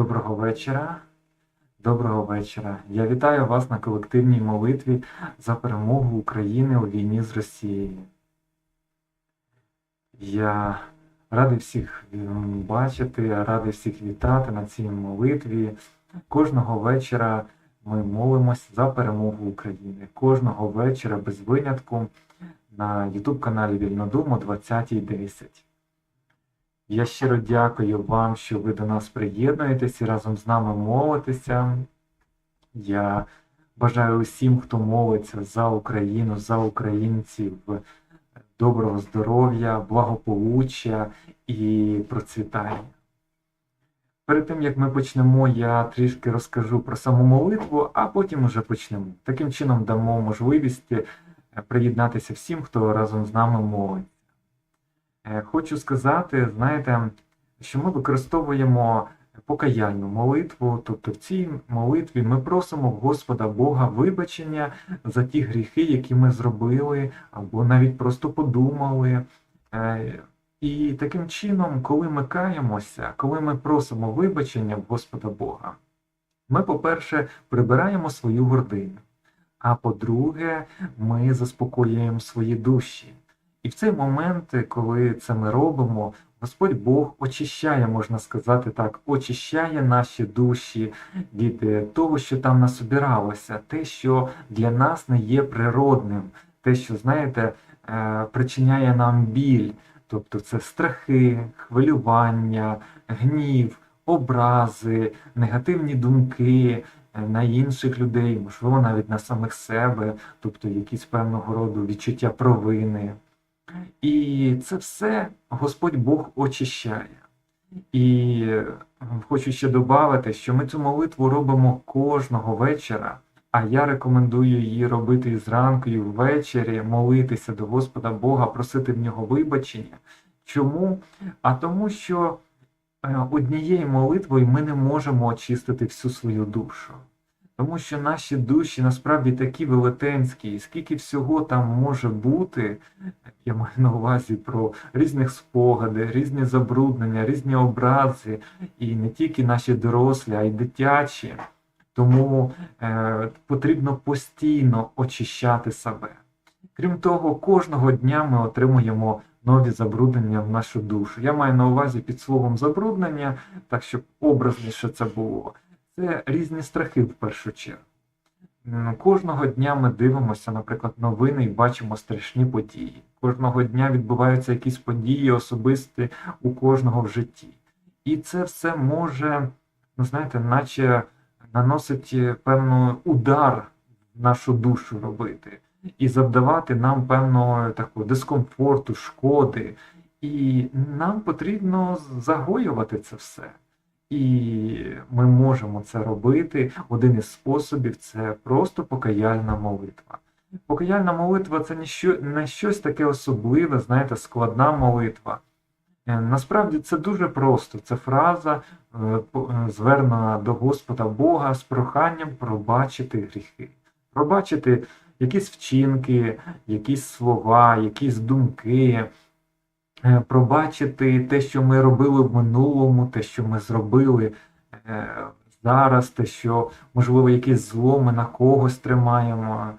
Доброго вечора. Доброго вечора. Я вітаю вас на колективній молитві за перемогу України у війні з Росією. Я радий всіх бачити, радий всіх вітати на цій молитві. Кожного вечора ми молимось за перемогу України. Кожного вечора без винятку на YouTube каналі Вільнодуму 20.10. Я щиро дякую вам, що ви до нас приєднуєтесь і разом з нами молитеся. Я бажаю усім, хто молиться за Україну, за українців, доброго здоров'я, благополуччя і процвітання. Перед тим як ми почнемо, я трішки розкажу про саму молитву, а потім уже почнемо. Таким чином дамо можливість приєднатися всім, хто разом з нами молиться. Е, Хочу сказати, знаєте, що ми використовуємо покаянну молитву, тобто в цій молитві ми просимо Господа Бога вибачення за ті гріхи, які ми зробили, або навіть просто подумали. Е, І таким чином, коли ми каємося, коли ми просимо вибачення в Господа Бога, ми, по-перше, прибираємо свою гординю, а по-друге, ми заспокоюємо свої душі. І в цей момент, коли це ми робимо, Господь Бог очищає, можна сказати так, очищає наші душі від е, того, що там насобиралося, те, що для нас не є природним, те, що, знаєте, е, причиняє нам біль. Тобто це страхи, хвилювання, гнів, образи, негативні думки е, на інших людей, можливо, навіть на самих себе, тобто якісь певного роду відчуття провини. І це все Господь Бог очищає. І хочу ще додати, що ми цю молитву робимо кожного вечора, а я рекомендую її робити і зранку, і ввечері, молитися до Господа Бога, просити в нього вибачення. Чому? А тому, що е, однією молитвою ми не можемо очистити всю свою душу. Тому що наші душі насправді такі велетенські, і скільки всього там може бути, я маю на увазі про різних спогади, різні забруднення, різні образи, і не тільки наші дорослі, а й дитячі. Тому е, потрібно постійно очищати себе. Крім того, кожного дня ми отримуємо нові забруднення в нашу душу. Я маю на увазі під словом забруднення, так щоб образніше це було. Це різні страхи в першу чергу. Кожного дня ми дивимося, наприклад, новини і бачимо страшні події. Кожного дня відбуваються якісь події особисті у кожного в житті. І це все може, ну знаєте, наче наносить е, певний удар в нашу душу робити і завдавати нам певного такого дискомфорту, шкоди. І нам потрібно загоювати це все. І ми можемо це робити. Один із способів це просто покаяльна молитва. Покаяльна молитва це не, що, не щось таке особливе, знаєте, складна молитва. Е, Насправді це дуже просто. Це фраза, е, е, звернена до Господа Бога з проханням пробачити гріхи, пробачити якісь вчинки, якісь слова, якісь думки, пробачити те, що ми робили в минулому, те, що ми зробили е, зараз, те, що, можливо, якесь зло ми на когось тримаємо.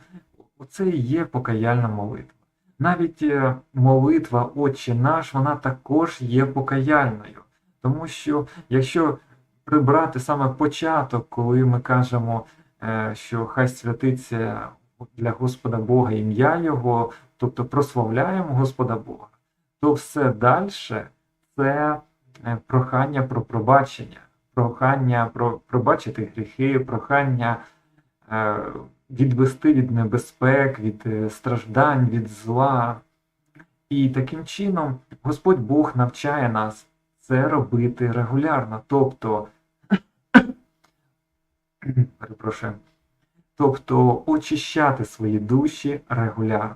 Оце і є покаяльна молитва. Навіть е, молитва Отче наш, вона також є покаяльною. Тому що якщо прибрати саме початок, коли ми кажемо, е, що хай святиться для Господа Бога ім'я Його, тобто прославляємо Господа Бога, то все далі це е, прохання про пробачення, прохання про пробачити гріхи, прохання е, відвести від небезпек, від е, страждань, від зла. І таким чином Господь Бог навчає нас це робити регулярно. Тобто, перепрошую, тобто очищати свої душі регулярно.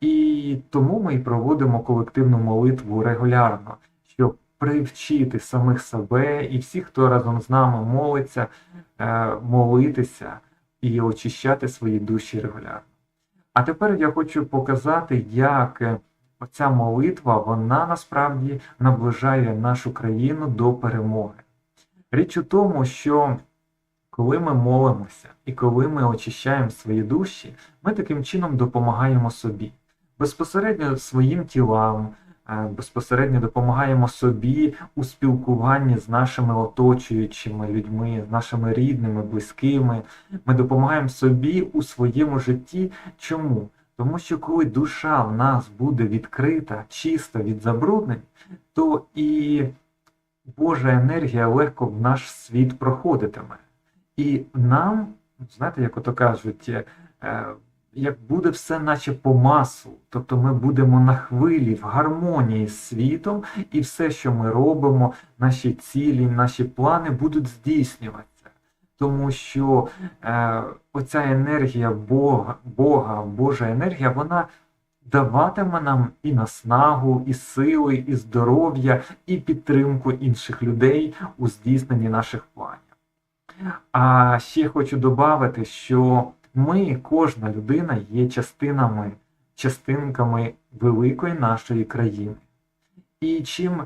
І тому ми проводимо колективну молитву регулярно, щоб привчити самих себе і всіх, хто разом з нами молиться, е, молитися і очищати свої душі регулярно. А тепер я хочу показати, як е, оця молитва, вона насправді наближає нашу країну до перемоги. Річ у тому, що коли ми молимося і коли ми очищаємо свої душі, ми таким чином допомагаємо собі. Безпосередньо своїм тілам, е, безпосередньо допомагаємо собі у спілкуванні з нашими оточуючими людьми, з нашими рідними, близькими. Ми допомагаємо собі у своєму житті. Чому? Тому що коли душа в нас буде відкрита, чиста від забруднень, то і Божа енергія легко в наш світ проходитиме. І нам, знаєте, як ото кажуть, е, як буде все наче по масу, тобто ми будемо на хвилі, в гармонії з світом, і все, що ми робимо, наші цілі, наші плани будуть здійснюватися. Тому що е, оця енергія Бога, Бога, Божа енергія, вона даватиме нам і наснагу, і сили, і здоров'я, і підтримку інших людей у здійсненні наших планів. А ще хочу додати, що ми, кожна людина, є частинами, частинками великої нашої країни. І чим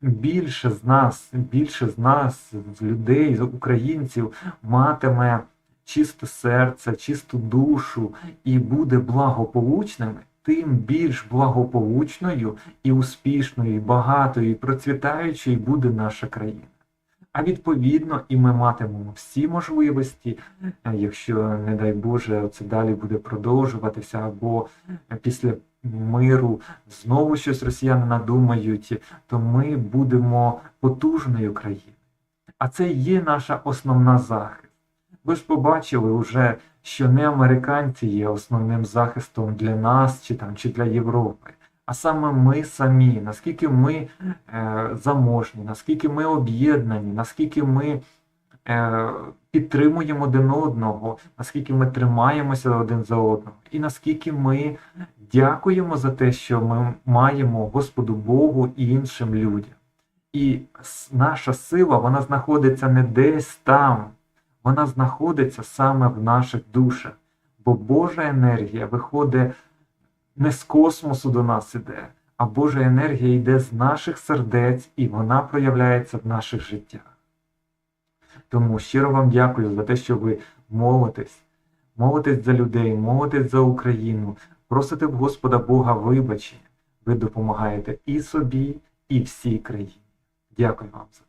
більше з нас, більше з нас, людей, українців, матиме чисте серце, чисту душу і буде благополучними, тим більш благополучною і успішною, і багатою, і процвітаючою буде наша країна. А відповідно, і ми матимемо всі можливості, е, якщо, не дай Боже, це далі буде продовжуватися, або після миру знову щось росіяни надумають, то ми будемо потужною країною. А це є наша основна захист. Ви ж побачили вже, що не американці є основним захистом для нас чи там чи для Європи а саме ми самі, наскільки ми е, заможні, наскільки ми об'єднані, наскільки ми е, підтримуємо один одного, наскільки ми тримаємося один за одного, і наскільки ми дякуємо за те, що ми маємо Господу Богу і іншим людям. І наша сила вона знаходиться не десь там, вона знаходиться саме в наших душах, бо Божа енергія виходить не з космосу до нас іде, а Божа енергія йде з наших сердець і вона проявляється в наших життях. Тому щиро вам дякую за те, що ви молитесь, молитесь за людей, молитесь за Україну, просите в Господа Бога вибачення. Ви допомагаєте і собі, і всій країні. Дякую вам за це.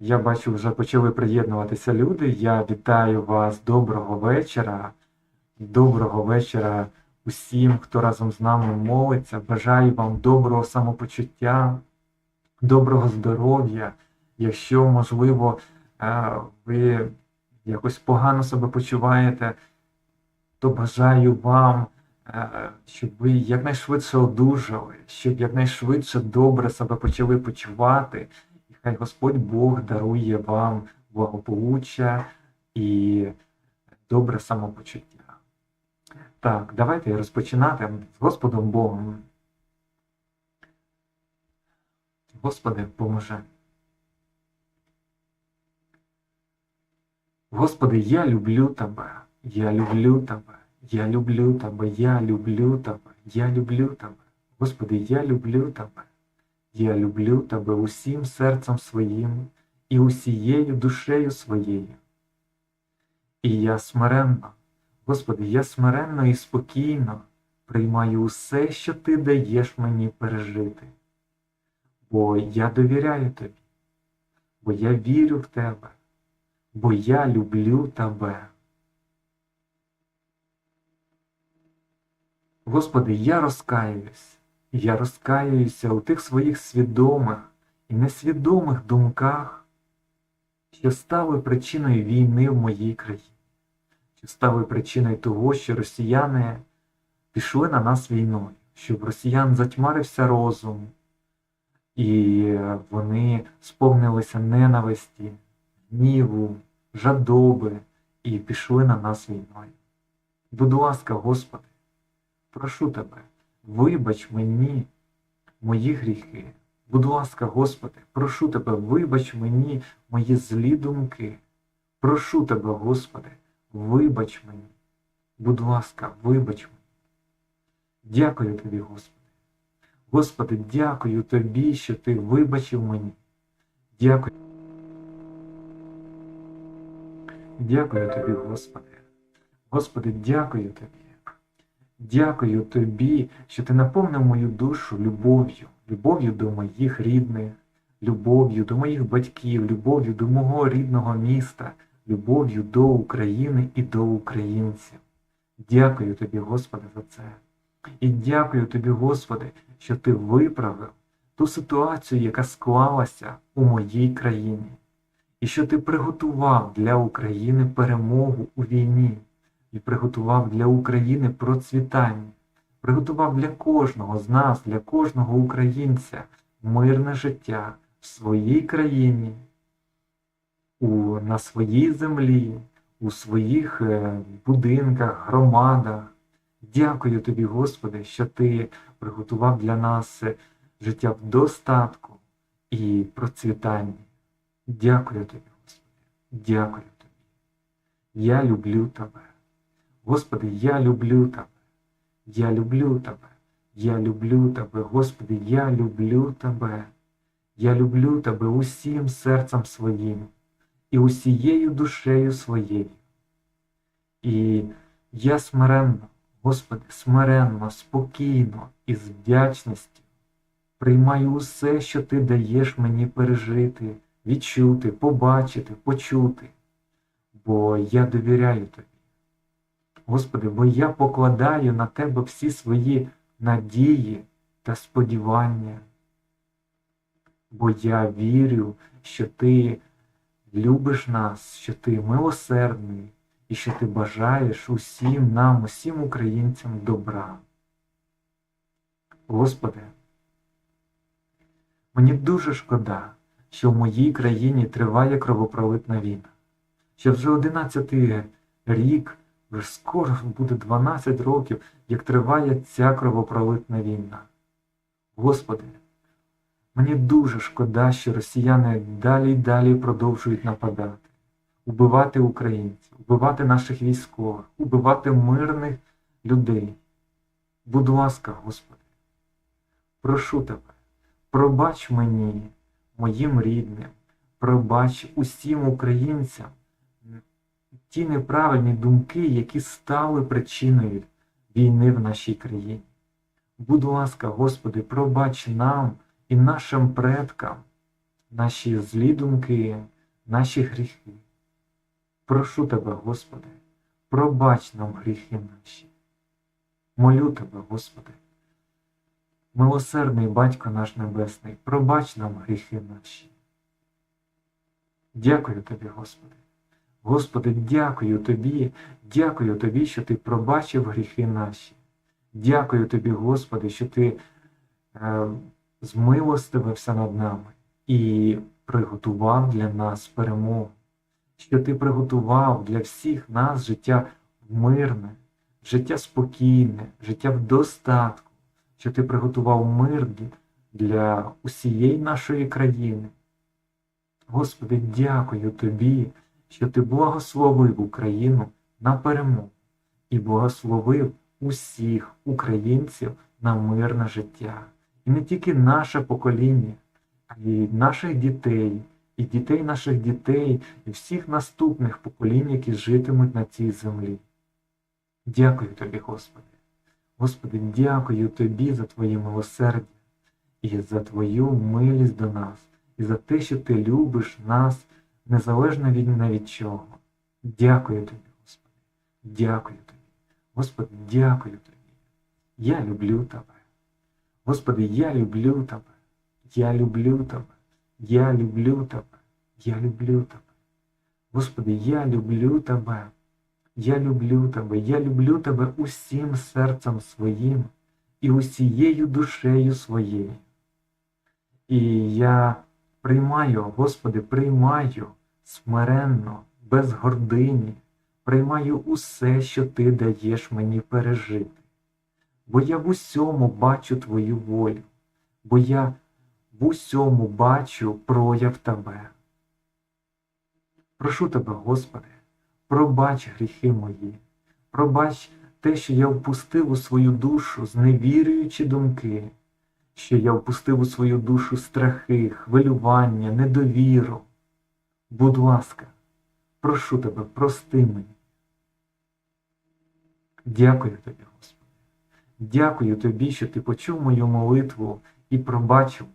Я бачу, вже почали приєднуватися люди. Я вітаю вас доброго вечора. Доброго вечора усім, хто разом з нами молиться. Бажаю вам доброго самопочуття, доброго здоров'я. Якщо, можливо, е, ви якось погано себе почуваєте, то бажаю вам, е, щоб ви якнайшвидше одужали, щоб якнайшвидше добре себе почали почувати. І хай Господь Бог дарує вам благополуччя і добре самопочуття. Так, давайте розпочинати з Господом Богом. Господи, поможи. Господи, я люблю Тебе, я люблю Тебе, я люблю Тебе, я люблю Тебе, я люблю Тебе. Господи, я люблю Тебе, я люблю Тебе усім серцем своїм і усією душею своєю. І я смиренно Господи, я смиренно і спокійно приймаю усе, що Ти даєш мені пережити, бо я довіряю Тобі, бо я вірю в Тебе, бо я люблю Тебе. Господи, я розкаюсь, я розкаююся у тих своїх свідомих і несвідомих думках, що стали причиною війни в моїй країні стали причиною того, що росіяни пішли на нас війною, що в росіян затьмарився розум, і вони сповнилися ненависті, гніву, жадоби і пішли на нас війною. Будь ласка, Господи, прошу Тебе, вибач мені мої гріхи. Будь ласка, Господи, прошу Тебе, вибач мені мої злі думки. Прошу Тебе, Господи, Вибач мені, будь ласка, вибач мені. Дякую тобі, Господи. Господи, дякую Тобі, що Ти вибачив мені. Дякую. Дякую тобі, Господи. Господи, дякую тобі. Дякую тобі, що ти наповнив мою душу любов'ю, любов'ю до моїх рідних, любов'ю до моїх батьків, любов'ю до мого рідного міста, любов'ю до України і до українців. Дякую тобі, Господи, за це. І дякую тобі, Господи, що ти виправив ту ситуацію, яка склалася у моїй країні, і що ти приготував для України перемогу у війні, і приготував для України процвітання, приготував для кожного з нас, для кожного українця мирне життя в своїй країні, у, на своїй землі, у своїх е, будинках, громадах. Дякую тобі, Господи, що ти приготував для нас е, життя в достатку і процвітанні. Дякую тобі, Господи. Дякую тобі. Я люблю тебе. Господи, я люблю тебе. Я люблю тебе. Я люблю тебе, Господи, я люблю тебе. Я люблю тебе усім серцем своїм і усією душею своєю. І я смиренно, Господи, смиренно, спокійно і з вдячністю приймаю усе, що Ти даєш мені пережити, відчути, побачити, почути, бо я довіряю Тобі. Господи, бо я покладаю на Тебе всі свої надії та сподівання, бо я вірю, що Ти любиш нас, що Ти милосердний і що Ти бажаєш усім нам, усім українцям добра. Господи, мені дуже шкода, що в моїй країні триває кровопролитна війна, що вже 11 рік, вже скоро буде 12 років, як триває ця кровопролитна війна. Господи, мені дуже шкода, що росіяни далі й далі продовжують нападати, убивати українців, убивати наших військових, убивати мирних людей. Будь ласка, Господи, прошу Тебе, пробач мені, моїм рідним, пробач усім українцям ті неправильні думки, які стали причиною війни в нашій країні. Будь ласка, Господи, пробач нам і нашим предкам наші злі думки, наші гріхи. Прошу Тебе, Господи, пробач нам гріхи наші. Молю Тебе, Господи. Милосердний Батько наш Небесний, пробач нам гріхи наші. Дякую Тобі, Господи. Господи, дякую Тобі, дякую Тобі, що Ти пробачив гріхи наші. Дякую Тобі, Господи, що Ти е, змилостивився над нами і приготував для нас перемогу, що Ти приготував для всіх нас життя мирне, життя спокійне, життя в достатку, що Ти приготував мир для усієї нашої країни. Господи, дякую Тобі, що Ти благословив Україну на перемогу і благословив усіх українців на мирне життя. І не тільки наше покоління, а й наших дітей, і дітей наших дітей, і всіх наступних поколінь, які житимуть на цій землі. Дякую Тобі, Господи. Господи, дякую Тобі за Твоє милосердя і за Твою милість до нас, і за те, що Ти любиш нас незалежно від не від чого. Дякую Тобі, Господи. Дякую Тобі. Господи, дякую Тобі. Я люблю Тебе. Господи, я люблю Тебе. Я люблю Тебе. Я люблю Тебе. Я люблю Тебе. Господи, я люблю Тебе. Я люблю Тебе, я люблю Тебе усім серцем своїм і усією душею своєю. І я приймаю, Господи, приймаю смиренно, без гордині, приймаю усе, що Ти даєш мені пережити. Бо я в усьому бачу Твою волю, бо я в усьому бачу прояв Тебе. Прошу Тебе, Господи, пробач гріхи мої, пробач те, що я впустив у свою душу, зневірюючи думки, що я впустив у свою душу страхи, хвилювання, недовіру. Будь ласка, прошу тебе, прости мені. Дякую тобі. Дякую тобі, що ти почув мою молитву і пробачив.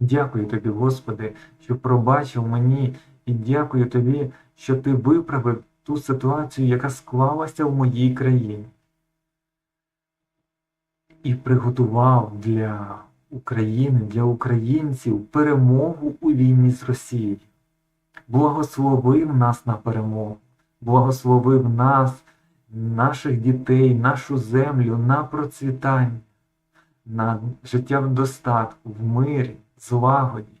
Дякую тобі, Господи, що пробачив мені, і дякую тобі, що ти виправив ту ситуацію, яка склалася в моїй країні. І приготував для України, для українців перемогу у війні з Росією. Благословив нас на перемогу, благословив нас, наших дітей, нашу землю на процвітання, на життя в достатку, в мирі, злагоді.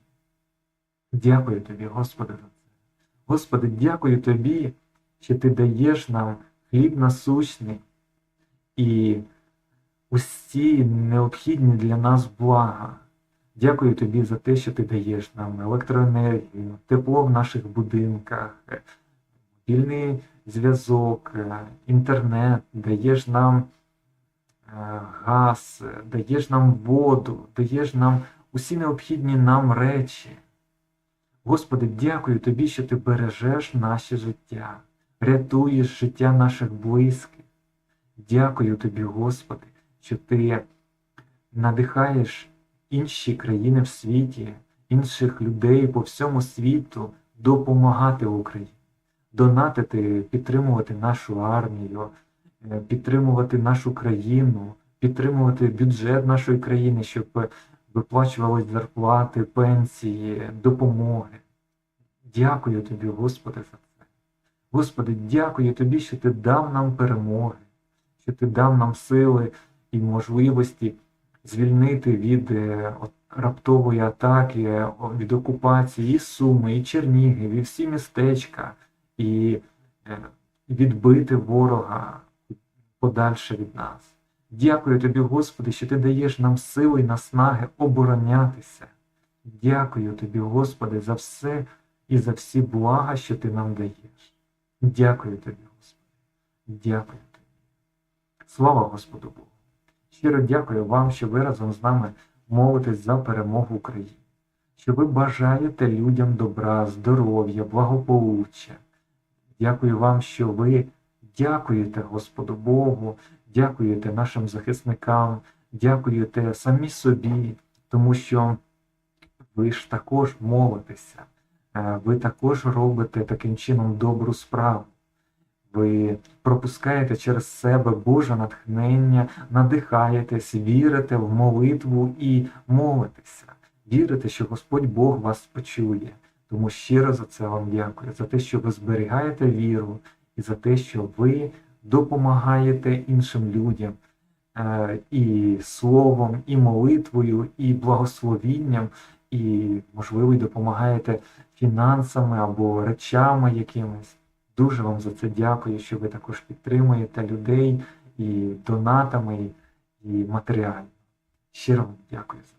Дякую тобі, Господи, за це. Господи, дякую тобі, що ти даєш нам хліб насущний і усі необхідні для нас блага. Дякую тобі за те, що ти даєш нам електроенергію, тепло в наших будинках, мобільний зв'язок, е, інтернет, даєш нам е, газ, даєш нам воду, даєш нам усі необхідні нам речі. Господи, дякую тобі, що ти бережеш наше життя, рятуєш життя наших близьких. Дякую тобі, Господи, що ти надихаєш інші країни в світі, інших людей по всьому світу допомагати Україні, донатити, підтримувати нашу армію, е, підтримувати нашу країну, підтримувати бюджет нашої країни, щоб виплачувались зарплати, пенсії, допомоги. Дякую тобі, Господи, за це. Господи, дякую тобі, що ти дав нам перемоги, що ти дав нам сили і можливості звільнити від е, раптової атаки, від окупації і Суми, і Чернігів, і всі містечка, і е, відбити ворога подальше від нас. Дякую тобі, Господи, що ти даєш нам сили і наснаги оборонятися. Дякую тобі, Господи, за все і за всі блага, що ти нам даєш. Дякую тобі, Господи. Дякую тобі. Слава Господу Богу. Щиро дякую вам, що ви разом з нами молитесь за перемогу України, що ви бажаєте людям добра, здоров'я, благополуччя. Дякую вам, що ви дякуєте Господу Богу, дякуєте нашим захисникам, дякуєте самі собі, тому що ви ж також молитеся, е, ви також робите таким чином добру справу. Ви пропускаєте через себе Боже натхнення, надихаєтесь, вірите в молитву і молитеся. Вірите, що Господь Бог вас почує. Тому щиро за це вам дякую, за те, що ви зберігаєте віру, і за те, що ви допомагаєте іншим людям е, і словом, і молитвою, і благословінням, і, можливо, й допомагаєте фінансами або речами якимись. Дуже вам за це дякую, що ви також підтримуєте людей і донатами, і матеріально. Щиро вам дякую за це.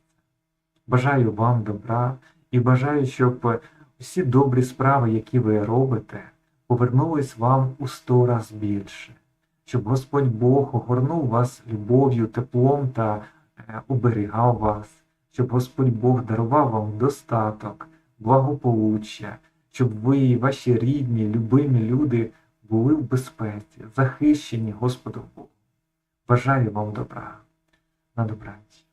Бажаю вам добра і бажаю, щоб всі добрі справи, які ви робите, повернулись вам у сто раз більше, щоб Господь Бог огорнув вас любов'ю, теплом та е, оберігав вас, щоб Господь Бог дарував вам достаток, благополуччя щоб ви ваші рідні, любимі люди були в безпеці, захищені Господом Богом. Бажаю вам добра. На добраніч.